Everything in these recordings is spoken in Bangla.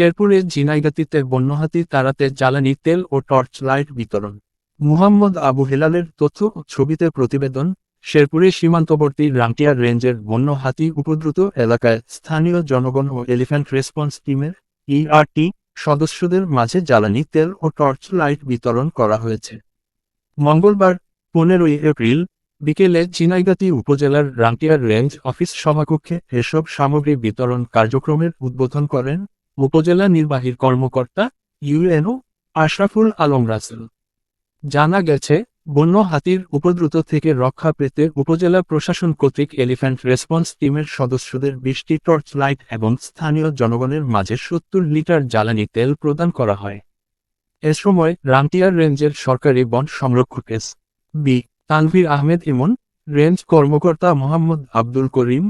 শেরপুরের ঝিনাইগাতিতে বন্যহাতি তাড়াতে জ্বালানি তেল ও টর্চ লাইট বিতরণ। মুহাম্মদ আবু হেলালের তথ্য ছবিতে প্রতিবেদন শেরপুরের সীমান্তবর্তী রামটিয়ার রেঞ্জের বন্য হাতি উপদ্রুত এলাকায় স্থানীয় জনগণ ও এলিফ্যান্ট রেসপন্স টিমের ইআরটি সদস্যদের মাঝে জ্বালানি তেল ও টর্চ লাইট বিতরণ করা হয়েছে। মঙ্গলবার, পনেরোই এপ্রিল, বিকেলে চিনাইগাতি উপজেলার রামটিয়ার রেঞ্জ অফিস সভাকক্ষে এসব সামগ্রী বিতরণ কার্যক্রমের উদ্বোধন করেন উপজেলা নির্বাহীর কর্মকর্তা ইউএনও আশরাফুল আলম রাসেল। জানা গেছে বন্য হাতির উপদ্রুত থেকে রক্ষা পেতে উপজেলা প্রশাসন কর্তৃক এলিফ্যান্ট রেসপন্স টিমের সদস্যদের বিশটি টর্চ লাইট এবং স্থানীয় জনগণের মাঝে সত্তর লিটার জ্বালানি তেল প্রদান করা হয়। এ সময় রামটিয়ার রেঞ্জের সরকারি বন সংরক্ষক S B Tanvir Ahmed Emon, range কর্মকর্তা মোহাম্মদ আব্দুল করিম,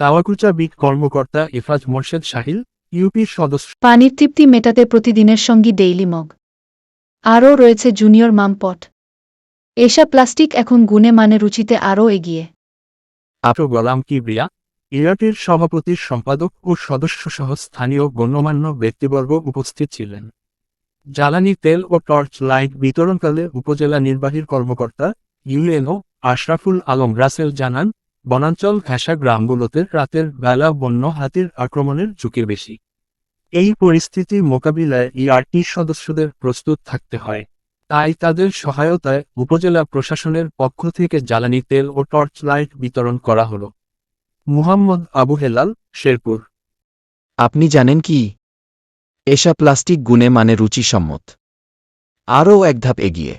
তাওয়াকুচা বিট কর্মকর্তা ইফাজ মোর্শেদ শাহিল ইউপির সদস্য। পানির তৃপ্তি মেটাতে প্রতিদিনের সঙ্গী ডেইলি মগ। আরও রয়েছে জুনিয়র মামপট। এসা প্লাস্টিক এখন গুণে মানে রুচিতে আরও এগিয়ে। আটো গোলাম কিবরিয়া ইরাটির সভাপতির সম্পাদক ও সদস্যসহ স্থানীয় গণ্যমান্য ব্যক্তিবর্গ উপস্থিত ছিলেন। জ্বালানি তেল ও টর্চ লাইট বিতরণকালে উপজেলা নির্বাহীর কর্মকর্তা ইউএনও আশরাফুল আলম রাসেল জানান বনাঞ্চল ঘেঁষা গ্রামগুলোতে রাতের বেলা বন্য হাতির আক্রমণের ঝুঁকি বেশি। এই পরিস্থিতি মোকাবিলায় ইআরটি সদস্যদের প্রস্তুত থাকতে হয়। তাই তাদের সহায়তায় উপজেলা প্রশাসনের পক্ষ থেকে জ্বালানি তেল ও টর্চ লাইট বিতরণ করা হলো। মুহাম্মদ আবু হেলাল, শেরপুর। আপনি জানেন কি? এসা প্লাস্টিক গুণে মানে রুচিসম্মত। আরও এক ধাপ এগিয়ে।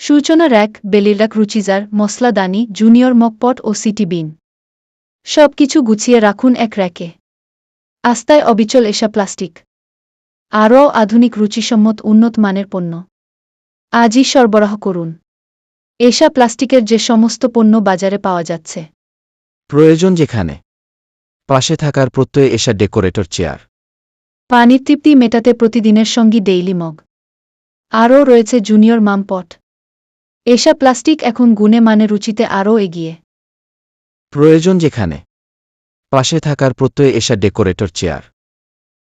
সূচনা র্যাক বেলিরাক রুচিজার মশলাদানি জুনিয়র মকপট ও সিটি বিন। সব কিছু গুছিয়ে রাখুন এক র্যাকে। আস্তায় অবিচল এসা প্লাস্টিক। আরও আধুনিক রুচিসম্মত উন্নত মানের পণ্য। আজই সরবরাহ করুন। এসা প্লাস্টিকের যে সমস্ত পণ্য বাজারে পাওয়া যাচ্ছে। প্রয়োজন যেখানে। পাশে থাকার প্রত্যয়ে এসা ডেকোরেটর চেয়ার। পানির তৃপ্তি মেটাতে প্রতিদিনের সঙ্গী ডেইলি মগ। আরও রয়েছে জুনিয়র মামপট। এসা প্লাস্টিক এখন গুণে মানে রুচিতে আরও এগিয়ে। প্রয়োজন যেখানে। পাশে থাকার প্রত্যয় এসা ডেকোরেটর চেয়ার।